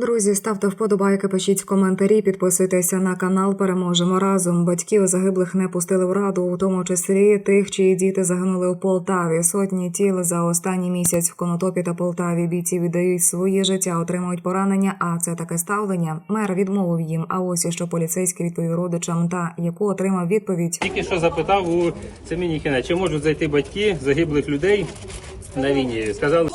Друзі, ставте вподобайки, пишіть коментарі, підписуйтеся на канал. Переможемо разом. Батьків загиблих не пустили в раду, у тому числі тих, чиї діти загинули у Полтаві. Сотні тіл за останній місяць в Конотопі та Полтаві. Бійці віддають своє життя, отримують поранення. А це таке ставлення. Мер відмовив їм. А ось що поліцейський відповів родичам, та яку отримав відповідь. Тільки що запитав у Семеніхіна, чи можуть зайти батьки загиблих людей на війні. Сказали,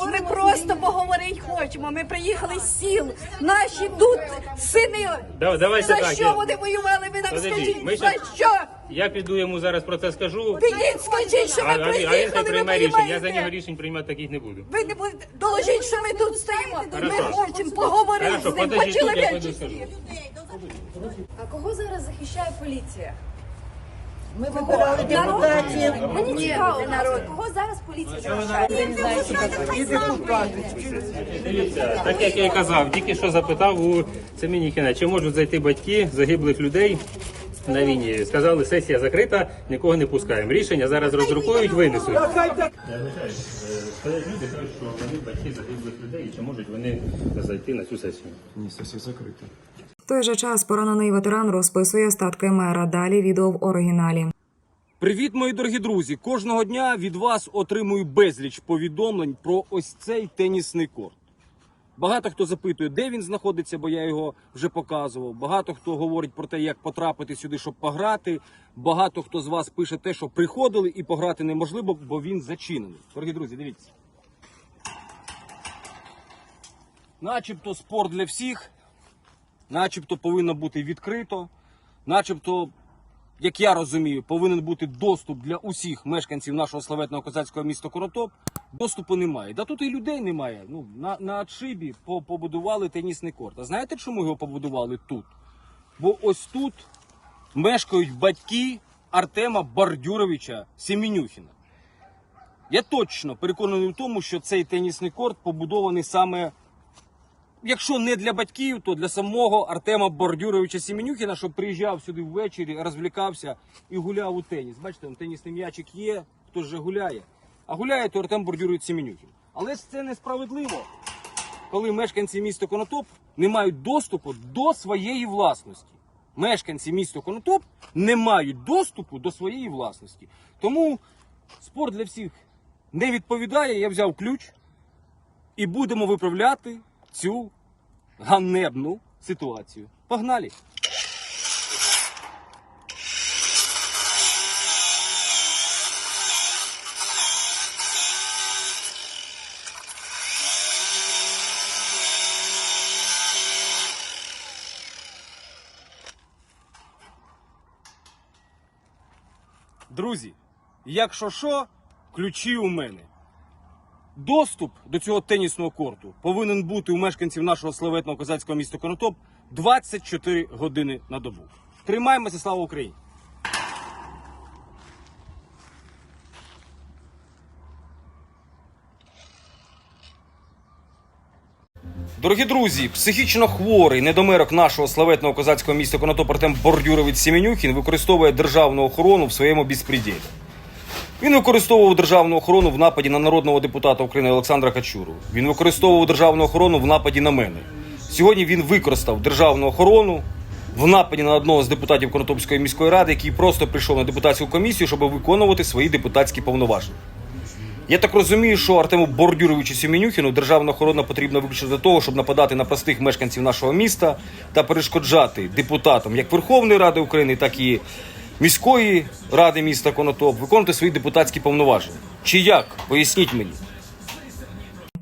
хочемо. Ми приїхали з сіл. Наші тут сини. Да- давайте за так, що я- вони воювали? Ви нам Подождіть, скажіть, ми за щас- що? я піду йому зараз про це скажу. Підіть, скажіть, що А, ми а, він- а він хай приїхали, ви прийме рішення. Я за розумієте? нього рішень приймати таких не буду. Ви не будете доложіть, що ми тут стоїмо. Ми Хорошо. хочемо поговорити Хорошо, з ним подождіть, тут я пойду по-чоловічески. А кого зараз захищає поліція? Ми вибирали депутатів Мені цікаво, народ. Кого зараз поліція і депутатів. Дивіться, так як я і казав, тільки що запитав у Семеніхіна, чи можуть зайти батьки загиблих людей на війні. Сказали, сесія закрита, нікого не пускаємо. Рішення зараз роздрукують, винесуть. Я вважаю, стоять люди, кажуть, що вони батьки загиблих людей, чи можуть вони зайти на цю сесію. Ні, сесія закрита. Той же час поранений ветеран розписує статки мера. Далі відео в оригіналі. Привіт, мої дорогі друзі! Кожного дня від вас отримую безліч повідомлень про ось цей тенісний корт. Багато хто запитує, де він знаходиться, бо я його вже показував. Багато хто говорить про те, як потрапити сюди, щоб пограти. Багато хто з вас пише те, що приходили і пограти неможливо, бо він зачинений. Дорогі друзі, дивіться. Начебто спорт для всіх, начебто повинно бути відкрито, начебто як я розумію, повинен бути доступ для усіх мешканців нашого славетного козацького міста Коротоп. Доступу немає. Да тут і людей немає. Ну на, на отшибі побудували тенісний корт. А знаєте, чому його побудували тут? Бо ось тут мешкають батьки Артема Бардюровича Семенюхіна. Я точно переконаний в тому, що цей тенісний корт побудований саме якщо не для батьків, то для самого Артема Бордюровича Сіменюхіна, щоб приїжджав сюди ввечері, розвлікався і гуляв у теніс. Бачите, там тенісний м'ячик є, хто ж же гуляє. А гуляє то Артем Бордюрович Сіменюхін. Але ж це несправедливо, коли мешканці міста Конотоп не мають доступу до своєї власності. Мешканці міста Конотоп не мають доступу до своєї власності. Тому спорт для всіх не відповідає. Я взяв ключ і будемо виправляти цю ганебну ситуацію. Погнали! Друзі, якщо що, ключі у мене. Доступ до цього тенісного корту повинен бути у мешканців нашого славетного козацького міста Конотоп 24 години на добу. Тримаємося, слава Україні! Дорогі друзі, психічно хворий недомерок нашого славетного козацького міста Конотоп Артем Бордюрович Сіменюхін використовує державну охорону в своєму безпреділі. Він використовував державну охорону в нападі на народного депутата України Олександра Качуру. Він використовував державну охорону в нападі на мене. Сьогодні він використав державну охорону в нападі на одного з депутатів Конотопської міської ради, який просто прийшов на депутатську комісію, щоб виконувати свої депутатські повноваження. Я так розумію, що Артему Бордюровичу Сіменюхіну державна охорона потрібна виключно для того, щоб нападати на простих мешканців нашого міста та перешкоджати депутатам як Верховної Ради України, так і міської ради міста Конотоп виконувати свої депутатські повноваження. Чи як? Поясніть мені.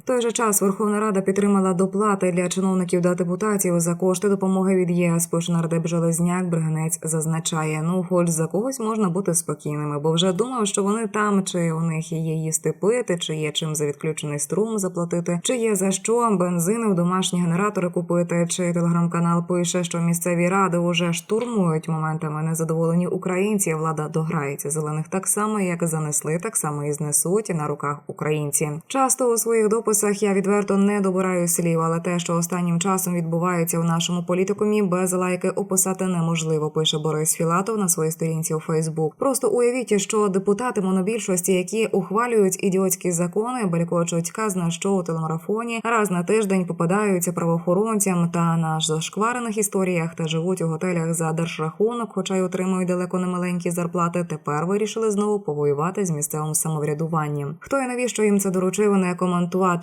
Той же час Верховна Рада підтримала доплати для чиновників та депутатів за кошти допомоги від ЄС. Пише нардеп Железняк Бриганець зазначає: ну, хоч за когось можна бути спокійними, бо вже думав, що вони там, чи у них є їсти пити, чи є чим за відключений струм заплатити, чи є за що бензини в домашні генератори купити. Чи телеграм-канал пише, що місцеві ради уже штурмують моментами незадоволені українці. Влада дограється зелених так само, як занесли, так само і знесуть на руках українці. Часто у своїх дописах відосах я відверто не добираю слів, але те, що останнім часом відбувається у нашому політикумі, без лайки описати неможливо. Пише Борис Філатов на своїй сторінці у Фейсбук. Просто уявіть, що депутати монобільшості, які ухвалюють ідіотські закони, белькочуть казна, що у телемарафоні раз на тиждень попадаються правоохоронцям та на зашкварених історіях та живуть у готелях за держрахунок, хоча й отримують далеко не маленькі зарплати. Тепер вирішили знову повоювати з місцевим самоврядуванням. Хто і навіщо їм це доручив, не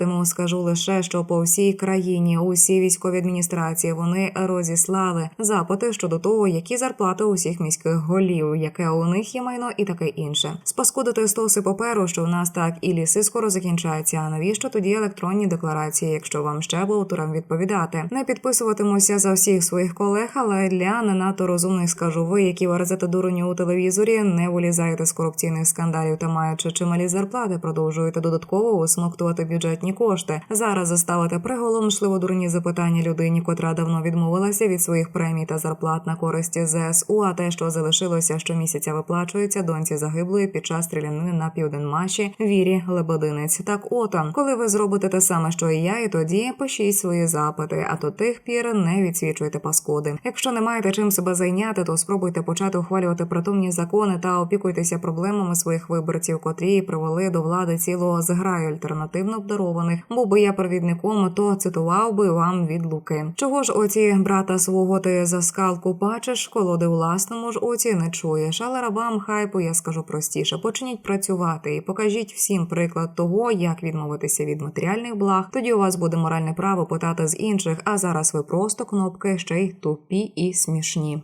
коментуватиму. Скажу лише, що по всій країні усі військові адміністрації вони розіслали запити щодо того, які зарплати у всіх міських голів, яке у них є майно і таке інше. Спаскудити стоси паперу, що в нас так і ліси скоро закінчаються. А навіщо тоді електронні декларації, якщо вам ще болтурам відповідати? Не підписуватимуся за всіх своїх колег, але для не надто розумних скажу ви, які варзете дурені у телевізорі, не вилізаєте з корупційних скандалів та маючи чималі зарплати, продовжуєте додатково осмоктувати бюджетні кошти. Зараз заставите приголомшливо дурні запитання людині, котра давно відмовилася від своїх премій та зарплат на користь ЗСУ. А те, що залишилося щомісяця, виплачується доньці загиблої під час стрілянини на південмаші Вірі Лебединець. Так, ото, коли ви зробите те саме, що і я, і тоді пишіть свої запити. А до тих пір не відсвічуйте паскуди. Якщо не маєте чим себе зайняти, то спробуйте почати ухвалювати притомні закони та опікуйтеся проблемами своїх виборців, котрі привели до влади цілого зграю альтернативно обдарованих. Був би я провідником, то цитував би вам від луки. Чого ж оці брата свого ти за скалку бачиш, колоди власному ж оці не чуєш. Але рабам хайпу я скажу простіше. Почніть працювати і покажіть всім приклад того, як відмовитися від матеріальних благ. Тоді у вас буде моральне право питати з інших. А зараз ви просто кнопки ще й тупі і смішні.